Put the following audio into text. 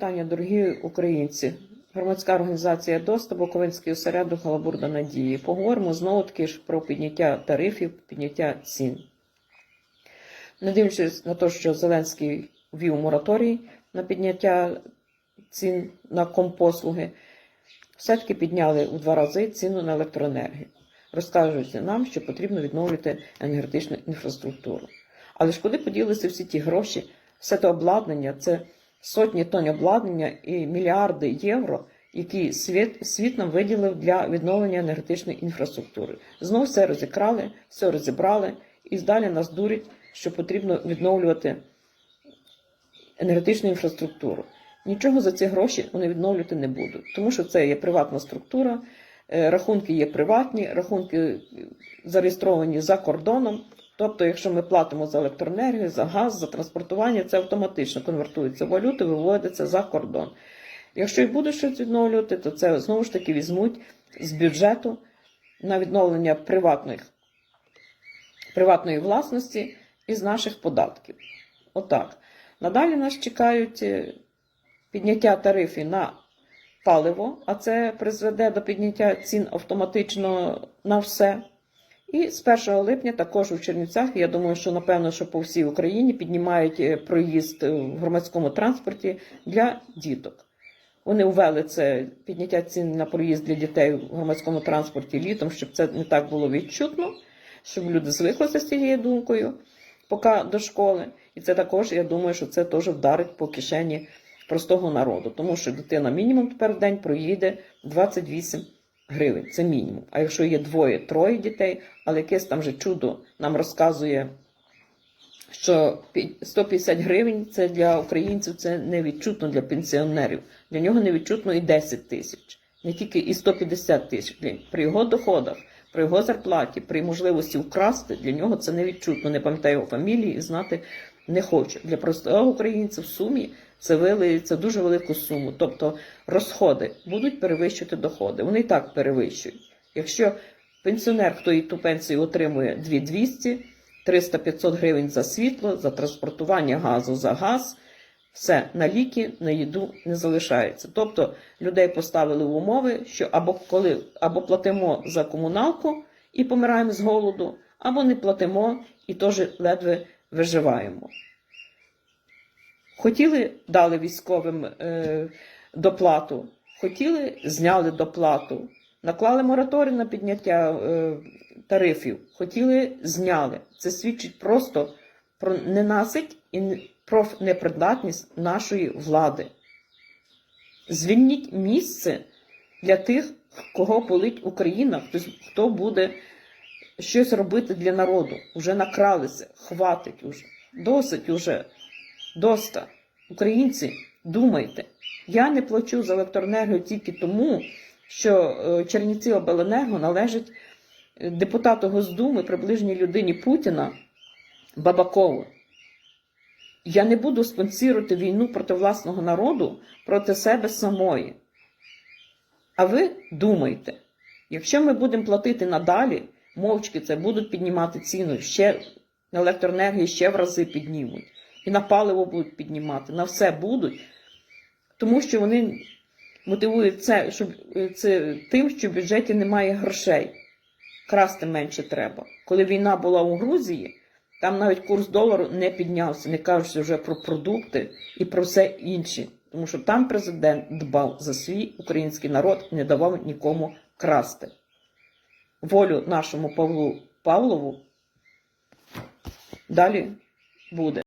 вітання, дорогі українці. Громадська організація ДОСТа, Буковинський осередок Галабурда Надії. Поговоримо знову таки ж про підняття тарифів, підняття цін. Не дивлячись на те, що Зеленський ввів мораторій на підняття цін на компослуги, все-таки підняли у два рази ціну на електроенергію. Розкажуть нам, що потрібно відновлювати енергетичну інфраструктуру. Але ж куди поділися всі ті гроші, все те обладнання, це сотні тонн обладнання і мільярди євро, які світ, світ нам виділив для відновлення енергетичної інфраструктури. Знову все розікрали, все розібрали, і далі нас дурять, що потрібно відновлювати енергетичну інфраструктуру. Нічого за ці гроші вони відновлювати не будуть, тому що це є приватна структура, е, рахунки є приватні, рахунки зареєстровані за кордоном. Тобто, якщо ми платимо за електроенергію, за газ, за транспортування, це автоматично конвертується в валюту, виводиться за кордон. Якщо і будуть щось відновлювати, то це знову ж таки візьмуть з бюджету на відновлення приватних, приватної власності із наших податків. Отак. Надалі нас чекають е, підняття тарифів на паливо, а це призведе до підняття цін автоматично на все. І з 1 липня також у Чернівцях, я думаю, що напевно, що по всій Україні піднімають е, проїзд е, в громадському транспорті для діток. Вони ввели це підняття цін на проїзд для дітей в громадському транспорті літом, щоб це не так було відчутно, щоб люди звиклися з цією думкою, поки до школи. І це також, я думаю, що це теж вдарить по кишені простого народу, тому що дитина мінімум тепер в день проїде 28 гривень. Це мінімум. А якщо є двоє-троє дітей, але якесь там же чудо нам розказує, що 150 гривень це для українців це невідчутно для пенсіонерів. Для нього невідчутно і 10 тисяч, не тільки і 150 тисяч. При його доходах, при його зарплаті, при можливості вкрасти, для нього це невідчутно. Не пам'ятаю його фамілії і знати не хочу. Для простого українця в сумі це вилиється дуже велику суму. Тобто розходи будуть перевищувати доходи. Вони і так перевищують. Якщо пенсіонер, хто і ту пенсію отримує 2200, 300-500 гривень за світло, за транспортування газу за газ, все на ліки, на їду не залишається. Тобто людей поставили в умови, що або коли або платимо за комуналку і помираємо з голоду, або не платимо і теж ледве виживаємо. Хотіли дали військовим е, доплату, хотіли зняли доплату, наклали мораторій на підняття е, тарифів, хотіли зняли. Це свідчить просто про ненасить і про непридатність нашої влади. Звільніть місце для тих, кого болить Україна, хто буде щось робити для народу. Уже накралися, хватить уже, досить уже. Доста, українці, думайте, я не плачу за електроенергію тільки тому, що е, Чернівці Обленерго належить е, депутату Госдуми, приближній людині Путіна Бабакову. Я не буду спонсірувати війну проти власного народу, проти себе самої. А ви думайте, якщо ми будемо платити надалі, мовчки це будуть піднімати ціну ще електроенергію ще в рази піднімуть і на паливо будуть піднімати, на все будуть, тому що вони мотивують це, щоб, це тим, що в бюджеті немає грошей. Красти менше треба. Коли війна була у Грузії, там навіть курс долару не піднявся, не кажучи вже про продукти і про все інше. Тому що там президент дбав за свій український народ і не давав нікому красти. Волю нашому Павлу Павлову далі буде.